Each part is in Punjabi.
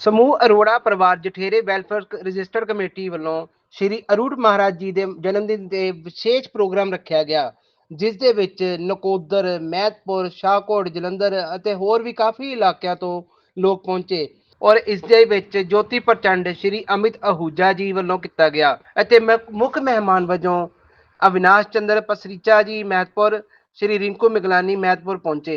ਸਮੂਹ ਅਰੋੜਾ ਪਰਿਵਾਰ ਜਠੇਰੇ ਵੈਲਫੇਅਰ ਰਜਿਸਟਰ ਕਮੇਟੀ ਵੱਲੋਂ ਸ਼੍ਰੀ ਅਰੂੜ ਮਹਾਰਾਜ ਜੀ ਦੇ ਜਨਮ ਦਿਨ ਤੇ ਵਿਸ਼ੇਸ਼ ਪ੍ਰੋਗਰਾਮ ਰੱਖਿਆ ਗਿਆ, ਜਿਸ ਦੇ ਵਿੱਚ ਨਕੋਦਰ ਮਹਿਤਪੁਰ ਸ਼ਾਹਕੋਟ, ਜਲੰਧਰ ਅਤੇ ਹੋਰ ਵੀ ਕਾਫੀ ਇਲਾਕਿਆਂ ਤੋਂ ਲੋਕ ਪਹੁੰਚੇ ਔਰ ਇਸ ਦੇ ਵਿੱਚ ਜੋਤੀ ਪ੍ਰਚੰਡ ਸ਼੍ਰੀ ਅਮਿਤ ਅਹੂਜਾ ਜੀ ਵੱਲੋਂ ਕੀਤਾ ਗਿਆ ਅਤੇ ਮ- ਮੁੱਖ ਮਹਿਮਾਨ ਵਜੋਂ ਅਵਿਨਾਸ਼ ਚੰਦਰ ਪਸਰੀਚਾ ਜੀ ਮਹਿਤਪੁਰ ਸ਼੍ਰੀ ਰਿੰਕੂ ਮਿਗਲਾਨੀ ਮਹਿਤਪੁਰ ਪਹੁੰਚੇ।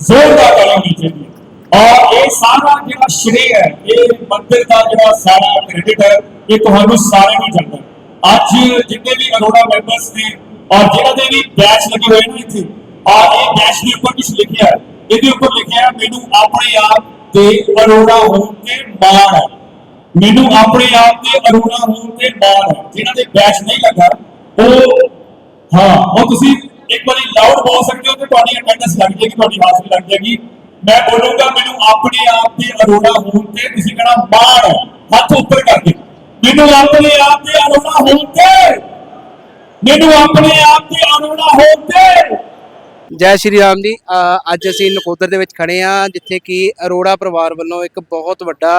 ਜ਼ੋਰਦਾਰ ਤਾੜੀ ਹੋਣੀ ਚਾਹੀਦੀ ਔਰ ਇਹ ਸਾਰਾ ਜਿਹੜਾ ਸ਼੍ਰੇ ਹੈ, ਇਹ ਮੰਦਿਰ ਦਾ ਜਿਹੜਾ ਸਾਰਾ ਕ੍ਰੈਡਿਟ ਹੈ, ਇਹ ਤੁਹਾਨੂੰ ਸਾਰੇ ਨੂੰ ਜਾਂਦਾ ਅੱਜ ਜਿੰਨੇ ਵੀ ਅਰੋੜਾ ਮੈਂਬਰਸ ਨੇ ਔਰ ਜਿਹੜਾ ਦੇ ਵੀ ਬੈਚ ਲੱਗੇ ਹੋਏ ਨੇ ਇੱਥੇ, ਔਰ ਇਹ ਬੈਚ ਦੇ ਉੱਪਰ ਕੁਝ ਲਿਖਿਆ ਹੈ। ਇਹਦੇ ਉੱਪਰ ਲਿਖਿਆ ਹੈ, ਮੈਨੂੰ ਆਪਣੇ ਆਪ ਤੇ ਅਰੋੜਾ ਹੋਣ ਤੇ ਮਾਣ ਹੈ। ਮੈਨੂੰ ਆਪਣੇ ਆਪ ਤੇ ਅਰੋੜਾ ਹੋਣ ਤੇ ਮਾਣ ਹੈ। ਜਿਹਨਾਂ ਦੇ ਬੈਚ ਨਹੀਂ ਲੱਗਾ, ਉਹ ਹਾਂ, ਉਹ ਤੁਸੀਂ ਇੱਕ ਵਾਰੀ ਲਾਊਡ ਬੋਲ ਸਕਦੇ ਹੋ ਤੇ ਤੁਹਾਡੀ ਅਟੈਂਡੈਂਸ ਲੱਗ ਜਾਏਗੀ, ਤੁਹਾਡੀ ਹਾਜ਼ਰੀ ਲੱਗ ਜਾਏਗੀ। ਮੈਂ ਬੋਲੂੰਗਾ, ਮੈਨੂੰ ਆਪਣੇ ਆਪ ਤੇ ਅਰੋੜਾ ਹੋਣ ਤੇ ਤੁਸੀਂ ਕਹਿਣਾ, ਮਾਣ ਹੱਥ ਉੱਪਰ ਕਰਕੇ ਮੈਨੂੰ ਆਪਣੇ ਆਪ ਤੇ ਅਰੋੜਾ ਹੋਣ ਤੇ। ਮੈਨੂੰ ਆਪਣੇ ਆਪ ਤੇ ਅਰੋੜਾ ਹੋਣ ਤੇ। ਜੈ ਸ਼੍ਰੀ ਰਾਮ ਜੀ। ਅੱਜ ਅਸੀਂ ਨਕੋਦਰ ਦੇ ਵਿੱਚ ਖੜੇ ਆ ਜਿੱਥੇ ਕਿ ਅਰੋੜਾ ਪਰਿਵਾਰ ਵੱਲੋਂ ਇੱਕ ਬਹੁਤ ਵੱਡਾ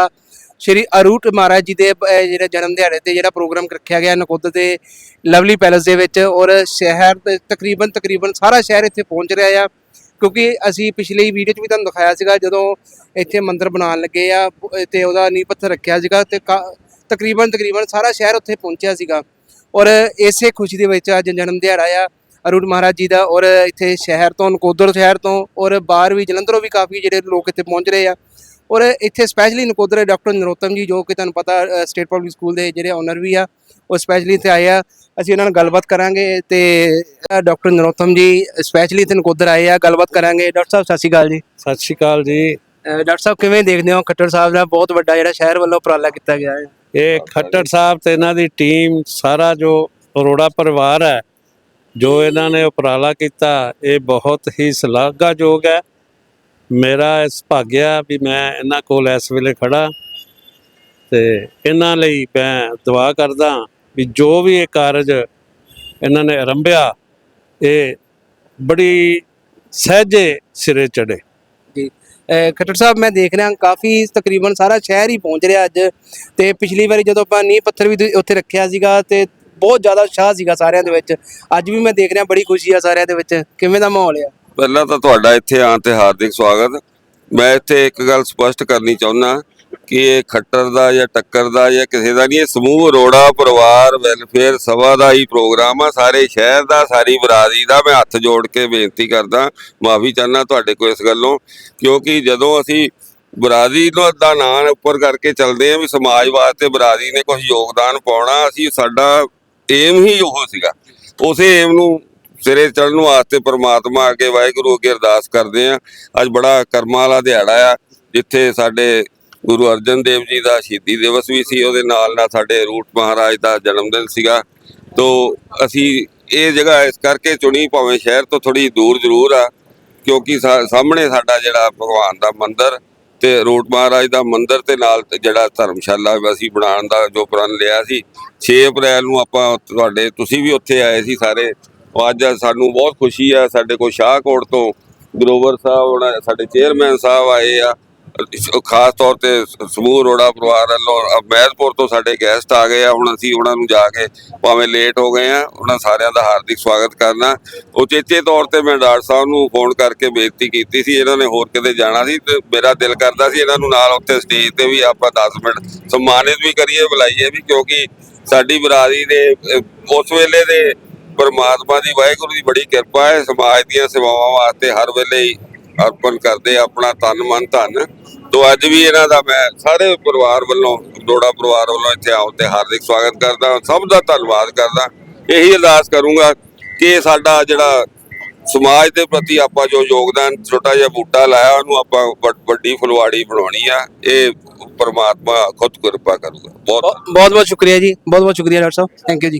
ਸ਼੍ਰੀ ਅਰੂਟ ਮਹਾਰਾਜ ਜੀ ਦੇ ਅ, ਜਿਹੜੇ ਜਨਮ ਦਿਹਾੜੇ ਤੇ ਜਿਹੜਾ ਪ੍ਰੋਗਰਾਮ ਰੱਖਿਆ ਗਿਆ ਨਕੋਦਰ ਦੇ ਲਵਲੀ ਪੈਲੇਸ ਦੇ ਵਿੱਚ ਔਰ ਸ਼ਹਿਰ ਦੇ ਤਕਰੀਬਨ ਤਕਰੀਬਨ ਸਾਰਾ ਸ਼ਹਿਰ ਇੱਥੇ ਪਹੁੰਚ ਰਿਹਾ ਆ। ਕਿਉਂਕਿ ਅਸੀਂ ਪਿਛਲੀ ਵੀਡੀਓ 'ਚ ਵੀ ਤੁਹਾਨੂੰ ਦਿਖਾਇਆ ਸੀਗਾ ਜਦੋਂ ਇੱਥੇ ਮੰਦਿਰ ਬਣਾਉਣ ਲੱਗੇ ਆ ਬ- ਤੇ ਉਹਦਾ ਨੀਂਹ ਪੱਥਰ ਰੱਖਿਆ ਸੀਗਾ ਤੇ ਕਾ- ਤਕਰੀਬਨ ਤਕਰੀਬਨ ਸਾਰਾ ਸ਼ਹਿਰ ਉੱਥੇ ਪਹੁੰਚਿਆ ਸੀਗਾ। ਔਰ ਇਸੇ ਖੁਸ਼ੀ ਦੇ ਵਿੱਚ ਅੱਜ ਜਨਮ ਦਿਹਾੜਾ ਆ ਅਰੁਣ ਮਹਾਰਾਜ ਜੀ ਦਾ ਔਰ ਇੱਥੇ ਸ਼ਹਿਰ ਤੋਂ ਨਕੋਦਰ ਸ਼ਹਿਰ ਤੋਂ ਔਰ ਬਾਹਰ ਵੀ ਜਲੰਧਰੋਂ ਵੀ ਕਾਫੀ ਜਿਹੜੇ ਲੋਕ ਇੱਥੇ ਪਹੁੰਚ ਰਹੇ ਆ। ਔਰ ਇੱਥੇ ਸਪੈਸ਼ਲੀ ਨਕੋਦਰ ਡਾਕਟਰ ਨਰੋਤਮ ਜੀ ਜੋ ਕਿ ਤੁਹਾਨੂੰ ਪਤਾ ਸਟੇਟ ਪਬਲਿਕ ਸਕੂਲ ਦੇ ਜਿਹੜੇ ਓਨਰ ਵੀ ਆ ਉਹ ਸਪੈਸ਼ਲੀ ਇੱਥੇ ਆਏ ਆ। ਅਸੀਂ ਉਹਨਾਂ ਨਾਲ ਗੱਲਬਾਤ ਕਰਾਂਗੇ ਤੇ ਡਾਕਟਰ ਨਰੋਤਮ ਜੀ ਸਪੈਸ਼ਲੀ ਇੱਥੇ ਨਕੋਦਰ ਆਏ ਆ ਗੱਲਬਾਤ ਕਰਾਂਗੇ। ਡਾਕਟਰ ਸਾਹਿਬ ਸਤਿ ਸ਼੍ਰੀ ਅਕਾਲ ਜੀ। ਸਤਿ ਸ਼੍ਰੀ ਅਕਾਲ ਜੀ। ਡਾਕਟਰ ਸਾਹਿਬ ਕਿਵੇਂ ਦੇਖਦੇ ਹੋ? ਖੱਟਰ ਸਾਹਿਬ ਦਾ ਬਹੁਤ ਵੱਡਾ ਜਿਹੜਾ ਸ਼ਹਿਰ ਵੱਲੋਂ ਉਪਰਾਲਾ ਕੀਤਾ ਗਿਆ ਹੈ। ਇਹ ਖੱਟੜ ਸਾਹਿਬ ਤੇ ਇਹਨਾਂ ਦੀ ਟੀਮ ਸਾਰਾ ਜੋ ਅਰੋੜਾ ਪਰਿਵਾਰ ਹੈ ਜੋ ਇਹਨਾਂ ਨੇ ਉਪਰਾਲਾ ਕੀਤਾ ਇਹ ਬਹੁਤ ਹੀ ਸ਼ਲਾਘਾਯੋਗ ਹੈ। ਮੇਰਾ ਇਸ ਭਾਗਿਆ ਵੀ ਮੈਂ ਇਹਨਾਂ ਕੋਲ ਇਸ ਵੇਲੇ ਖੜਾ। ਤੇ ਇਹਨਾਂ ਲਈ ਮੈਂ ਦੁਆ ਕਰਦਾ ਵੀ ਜੋ ਵੀ ਇਹ ਕਾਰਜ ਇਹਨਾਂ ਨੇ ਆਰੰਭਿਆ, ਇਹ ਬੜੀ ਸਹਿਜੇ ਸਿਰੇ ਚੜੇ ਜੀ। ਅਹ ਖੱਟਰ ਸਾਹਿਬ, ਮੈਂ ਦੇਖ ਰਿਹਾ ਕਾਫੀ ਤਕਰੀਬਨ ਸਾਰਾ ਸ਼ਹਿਰ ਹੀ ਪਹੁੰਚ ਰਿਹਾ ਅੱਜ। ਤੇ ਪਿਛਲੀ ਵਾਰੀ ਜਦੋਂ ਆਪਾਂ ਨੀਂਹ ਪੱਥਰ ਵੀ ਉੱਥੇ ਰੱਖਿਆ ਸੀਗਾ ਤੇ ਬਹੁਤ ਜ਼ਿਆਦਾ ਉਤਸ਼ਾਹ ਸੀਗਾ ਸਾਰਿਆਂ ਦੇ ਵਿੱਚ। ਅੱਜ ਵੀ ਮੈਂ ਦੇਖ ਰਿਹਾ ਬੜੀ ਖੁਸ਼ੀ ਆ ਸਾਰਿਆਂ ਦੇ ਵਿੱਚ। ਕਿਵੇਂ ਦਾ ਮਾਹੌਲ ਆ? ਪਹਿਲਾਂ ਤਾਂ ਤੁਹਾਡਾ ਇੱਥੇ ਆਉਣ ਤੇ ਹਾਰਦਿਕ ਸਵਾਗਤ। ਮੈਂ ਇੱਥੇ ਇੱਕ ਗੱਲ ਸਪਸ਼ਟ ਕਰਨੀ ਚਾਹੁੰਦਾ ਕਿ ਇਹ ਖੱਟਰ ਦਾ ਜਾਂ ਟੱਕਰ ਦਾ ਜਾਂ ਕਿਸੇ ਦਾ ਨਹੀਂ, ਇਹ ਸਮੂਹ ਅਰੋੜਾ ਪਰਿਵਾਰ, ਵੈਲਫੇਅਰ ਸਭਾ ਦਾ ਹੀ ਪ੍ਰੋਗਰਾਮ ਆ। ਸਾਰੇ ਸ਼ਹਿਰ ਦਾ, ਸਾਰੀ ਬਰਾਦਰੀ ਦਾ ਮੈਂ ਹੱਥ ਜੋੜ ਕੇ ਬੇਨਤੀ ਕਰਦਾ, ਮਾਫੀ ਚਾਹੁੰਦਾ ਤੁਹਾਡੇ ਕੋਲ ਇਸ ਗੱਲੋਂ, ਕਿਉਂਕਿ ਜਦੋਂ ਅਸੀਂ ਬਰਾਦਰੀ ਨੂੰ ਦਾ ਨਾਂ ਉੱਪਰ ਕਰਕੇ ਚੱਲਦੇ ਆ ਵੀ ਸਮਾਜ ਵਾਸਤੇ ਬਰਾਦਰੀ ਨੇ ਕੁਝ ਯੋਗਦਾਨ ਪਾਉਣਾ, ਅਸੀਂ ਸਾਡਾ ਏਮ ਹੀ ਉਹ ਸੀਗਾ। ਉਸੇ ਏਮ ਨੂੰ ਸਿਰੇ ਚੜ੍ਹਨ ਵਾਸਤੇ ਪ੍ਰਮਾਤਮਾ ਅੱਗੇ ਵਾਹਿਗੁਰੂ ਅੱਗੇ ਅਰਦਾਸ ਕਰਦੇ ਆ ਅੱਜ ਬੜਾ ਕਰਮਾਂ ਵਾਲਾ ਦਿਹਾੜਾ ਆ, ਜਿੱਥੇ ਸਾਡੇ ਗੁਰੂ ਅਰਜਨ ਦੇਵ ਜੀ ਦਾ ਸ਼ਹੀਦੀ ਦਿਵਸ ਵੀ ਸੀ, ਉਹਦੇ ਨਾਲ ਨਾਲ ਸਾਡੇ ਰੂਟ ਮਹਾਰਾਜ ਦਾ ਜਨਮ ਦਿਨ ਸੀਗਾ। ਤੋਂ ਅਸੀਂ ਇਹ ਜਗ੍ਹਾ ਇਸ ਕਰਕੇ ਚੁਣੀ, ਭਾਵੇਂ ਸ਼ਹਿਰ ਤੋਂ ਥੋੜੀ ਦੂਰ ਜ਼ਰੂਰ ਆ, ਕਿਉਂਕਿ ਸਾ- ਸਾਹਮਣੇ ਸਾਡਾ ਜਿਹੜਾ ਭਗਵਾਨ ਦਾ ਮੰਦਿਰ ਤੇ ਰੂਟ ਮਹਾਰਾਜ ਦਾ ਮੰਦਿਰ ਤੇ ਨਾਲ ਜਿਹੜਾ ਧਰਮਸ਼ਾਲਾ ਅਸੀਂ ਬਣਾਉਣ ਦਾ ਜੋ ਪ੍ਰਣ ਲਿਆ ਸੀ 6 ਅਪ੍ਰੈਲ ਨੂੰ ਆਪਾਂ ਤੁਹਾਡੇ, ਤੁਸੀਂ ਵੀ ਉੱਥੇ ਆਏ ਸੀ ਸਾਰੇ ਅੱਜ ਸਾਨੂੰ ਬਹੁਤ ਖੁਸ਼ੀ ਆ, ਸਾਡੇ ਕੋਲ ਸ਼ਾਹਕੋਟ ਤੋਂ ਗਰੋਵਰ ਸਾਹਿਬ ਉਹਨਾਂ ਸਾਡੇ ਚੇਅਰਮੈਨ ਸਾਹਿਬ ਆਏ ਆ। ਖਾਸ ਤੌਰ ਤੇ ਸਮੂਹ ਰੋੜਾ ਪਰਿਵਾਰ ਵੱਲੋਂ ਮਹਿਦਪੁਰ ਤੋਂ ਸਾਡੇ ਗੈਸਟ ਆ ਗਏ ਆ, ਹੁਣ ਅਸੀਂ ਉਹਨਾਂ ਨੂੰ ਜਾ ਕੇ ਭਾਵੇਂ ਲੇਟ ਹੋ ਗਏ ਆ, ਉਹਨਾਂ ਸਾਰਿਆਂ ਦਾ ਹਾਰਦਿਕ ਸਵਾਗਤ ਕਰਨਾ। ਉਚੇਚੇ ਤੌਰ ਤੇ ਮੈਂ ਡਾਕਟਰ ਸਾਹਿਬ ਨੂੰ ਫੋਨ ਕਰਕੇ ਬੇਨਤੀ ਕੀਤੀ ਸੀ, ਇਹਨਾਂ ਨੇ ਹੋਰ ਕਿਤੇ ਜਾਣਾ ਸੀ ਤੇ ਮੇਰਾ ਦਿਲ ਕਰਦਾ ਸੀ ਇਹਨਾਂ ਨੂੰ ਨਾਲ ਉੱਥੇ ਸਟੇਜ ਤੇ ਵੀ ਆਪਾਂ 10 ਮਿੰਟ ਸਨਮਾਨਿਤ ਵੀ ਕਰੀਏ, ਬੁਲਾਈਏ ਵੀ, ਕਿਉਂਕਿ ਸਾਡੀ ਬਰਾਦਰੀ ਦੇ ਉਸ ਵੇਲੇ ਦੇ ਪਰਮਾਤਮਾ ਦੀ ਵਾਹਿਗੁਰੂ ਦੀ ਬੜੀ ਕਿਰਪਾ ਹੈ। ਸਮਾਜ ਦੀਆਂ ਸੇਵਾਵਾਂ ਵਾਸਤੇ ਹਰ ਵੇਲੇ ਹੀ ਅਰਪਣ ਕਰਦੇ ਆਪਣਾ ਤਨ ਮਨ ਧਨ। ਤੋਂ ਅੱਜ ਵੀ ਇਹਨਾਂ ਦਾ ਮੈਂ ਸਾਰੇ ਪਰਿਵਾਰ ਵੱਲੋਂ, ਦੋੜਾ ਪਰਿਵਾਰ ਵੱਲੋਂ ਇੱਥੇ ਆਉਣ ਤੇ ਹਾਰਦਿਕ ਸਵਾਗਤ ਕਰਦਾ ਸਭ ਦਾ ਧੰਨਵਾਦ ਕਰਦਾ। ਇਹੀ ਅਰਦਾਸ ਕਰੂੰਗਾ ਕਿ ਸਾਡਾ ਜਿਹੜਾ ਸਮਾਜ ਦੇ ਪ੍ਰਤੀ ਆਪਾਂ ਜੋ ਯੋਗਦਾਨ, ਛੋਟਾ ਜਿਹਾ ਬੂਟਾ ਲਾਇਆ, ਉਹਨੂੰ ਆਪਾਂ ਵੱਡੀ ਫੁਲਵਾੜੀ ਬਣਾਉਣੀ ਆ। ਇਹ ਪਰਮਾਤਮਾ ਖੁਦ ਕਿਰਪਾ ਕਰੂਗਾ। ਬਹੁਤ ਬਹੁਤ ਬਹੁਤ ਸ਼ੁਕਰੀਆ ਜੀ। ਬਹੁਤ ਬਹੁਤ ਸ਼ੁਕਰੀਆ ਡਾਕਟਰ ਸਾਹਿਬ। ਥੈਂਕ ਯੂ ਜੀ।